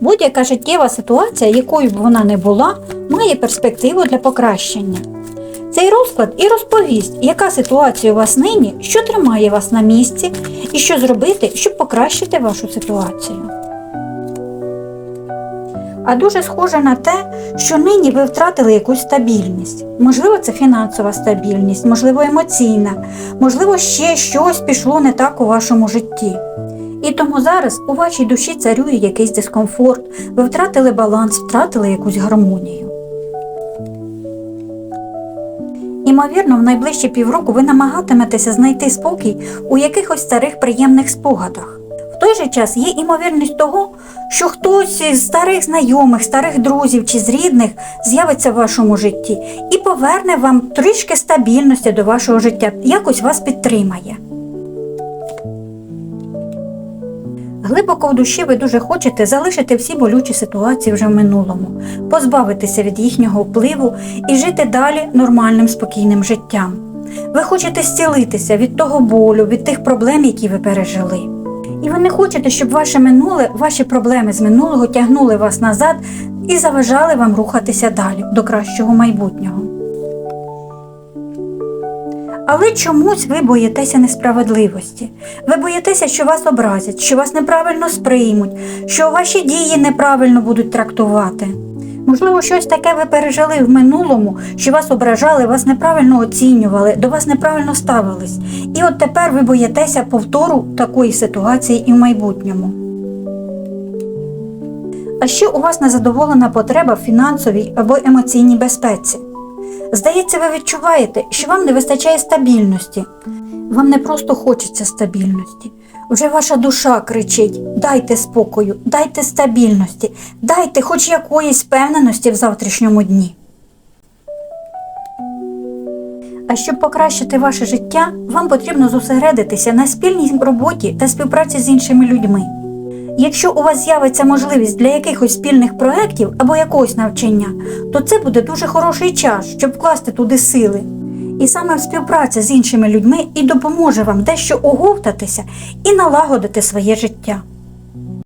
Будь-яка життєва ситуація, якою б вона не була, має перспективу для покращення. Цей розклад і розповість, яка ситуація у вас нині, що тримає вас на місці, і що зробити, щоб покращити вашу ситуацію. А дуже схоже на те, що нині ви втратили якусь стабільність. Можливо, це фінансова стабільність, можливо, емоційна, можливо, ще щось пішло не так у вашому житті. І тому зараз у вашій душі царює якийсь дискомфорт, ви втратили баланс, втратили якусь гармонію. Імовірно, в найближчі півроку ви намагатиметеся знайти спокій у якихось старих приємних спогадах. В той же час є імовірність того, що хтось із старих знайомих, старих друзів чи з рідних з'явиться в вашому житті і поверне вам трішки стабільності до вашого життя, якось вас підтримає. Глибоко в душі ви дуже хочете залишити всі болючі ситуації вже в минулому, позбавитися від їхнього впливу і жити далі нормальним спокійним життям. Ви хочете зцілитися від того болю, від тих проблем, які ви пережили. І ви не хочете, щоб ваше минуле, ваші проблеми з минулого тягнули вас назад і заважали вам рухатися далі до кращого майбутнього. Але чомусь ви боїтеся несправедливості. Ви боїтеся, що вас образять, що вас неправильно сприймуть, що ваші дії неправильно будуть трактувати. Можливо, щось таке ви пережили в минулому, що вас ображали, вас неправильно оцінювали, до вас неправильно ставились. І от тепер ви боїтеся повтору такої ситуації і в майбутньому. А ще у вас незадоволена потреба в фінансовій або емоційній безпеці. Здається, ви відчуваєте, що вам не вистачає стабільності. Вам не просто хочеться стабільності. Вже ваша душа кричить: дайте спокою, дайте стабільності, дайте хоч якоїсь впевненості в завтрашньому дні. А щоб покращити ваше життя, вам потрібно зосередитися на спільній роботі та співпраці з іншими людьми. Якщо у вас з'явиться можливість для якихось спільних проєктів або якогось навчання, то це буде дуже хороший час, щоб вкласти туди сили. І саме співпраця з іншими людьми і допоможе вам дещо оговтатися і налагодити своє життя.